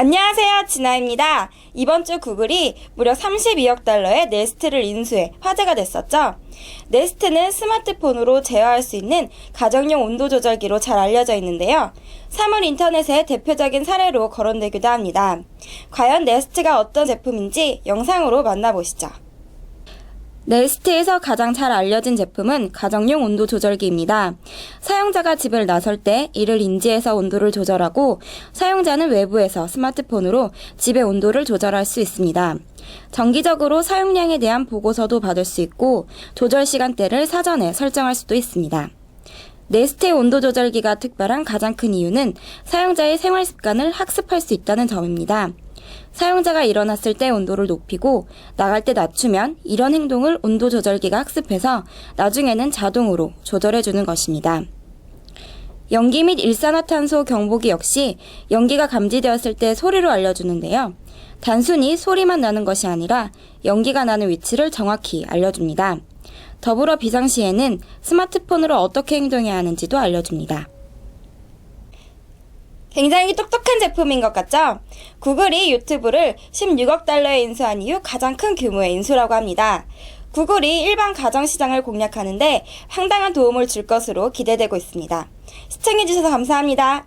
안녕하세요. 진아입니다. 이번 주 구글이 무려 32억 달러의 네스트를 인수해 화제가 됐었죠. 네스트는 스마트폰으로 제어할 수 있는 가정용 온도 조절기로 잘 알려져 있는데요. 사물 인터넷의 대표적인 사례로 거론되기도 합니다. 과연 네스트가 어떤 제품인지 영상으로 만나보시죠. 네스트에서 가장 잘 알려진 제품은 가정용 온도 조절기입니다. 사용자가 집을 나설 때 이를 인지해서 온도를 조절하고 사용자는 외부에서 스마트폰으로 집의 온도를 조절할 수 있습니다. 정기적으로 사용량에 대한 보고서도 받을 수 있고 조절 시간대를 사전에 설정할 수도 있습니다. 네스트의 온도 조절기가 특별한 가장 큰 이유는 사용자의 생활 습관을 학습할 수 있다는 점입니다. 사용자가 일어났을 때 온도를 높이고 나갈 때 낮추면 이런 행동을 온도 조절기가 학습해서 나중에는 자동으로 조절해 주는 것입니다. 연기 및 일산화탄소 경보기 역시 연기가 감지되었을 때 소리로 알려주는데요. 단순히 소리만 나는 것이 아니라 연기가 나는 위치를 정확히 알려줍니다. 더불어 비상시에는 스마트폰으로 어떻게 행동해야 하는지도 알려줍니다. 굉장히 똑똑한 제품인 것 같죠? 구글이 유튜브를 16억 달러에 인수한 이후 가장 큰 규모의 인수라고 합니다. 구글이 일반 가정 시장을 공략하는데 상당한 도움을 줄 것으로 기대되고 있습니다. 시청해주셔서 감사합니다.